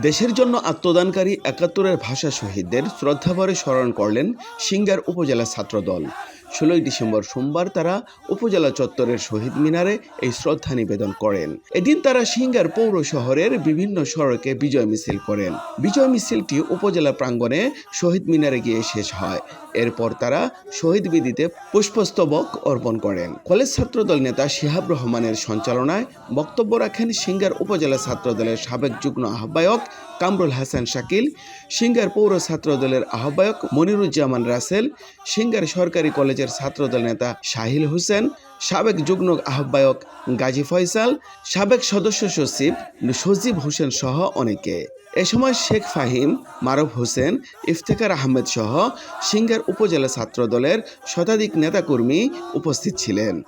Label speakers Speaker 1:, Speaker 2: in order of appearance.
Speaker 1: দেশের জন্য আত্মদানকারী একাত্তরের ভাষা শহীদদের শ্রদ্ধাভরে স্মরণ করলেন সিঙ্গার উপজেলা ছাত্রদল। ষোলোই ডিসেম্বর সোমবার তারা উপজেলা চত্বরের শহীদ মিনারে এই শ্রদ্ধা নিবেদন করেন। এদিন তারা সিঙ্গার পৌর শহরের বিভিন্ন সড়কে বিজয় মিছিল করেন। বিজয় মিছিলটি উপজেলা প্রাঙ্গণে শহীদ মিনারে গিয়ে শেষ হয়। এরপর তারা শহীদ বিদিতে পুষ্পস্তবক অর্পণ করেন। কলেজ ছাত্রদল নেতা শিহাব রহমানের সঞ্চালনায় বক্তব্য রাখেন সিঙ্গার উপজেলা ছাত্রদলের সাবেক যুগ্ম আহ্বায়ক কামরুল হাসান শাকিল, সিঙ্গার পৌর ছাত্রদলের আহ্বায়ক মনিরুজ্জামান রাসেল, সিঙ্গার সরকারি কলেজের ছাত্রদল নেতা শাহিল হোসেন, সাবেক যুগ্ম আহ্বায়ক গাজী ফয়সাল, সাবেক সদস্য সচিব সজীব হোসেন সহ অনেকে। এ সময় শেখ ফাহিম, মারুফ হোসেন, ইফতেখার আহমেদ সহ সিঙ্গার উপজেলা ছাত্রদলের শতাধিক নেতাকর্মী উপস্থিত ছিলেন।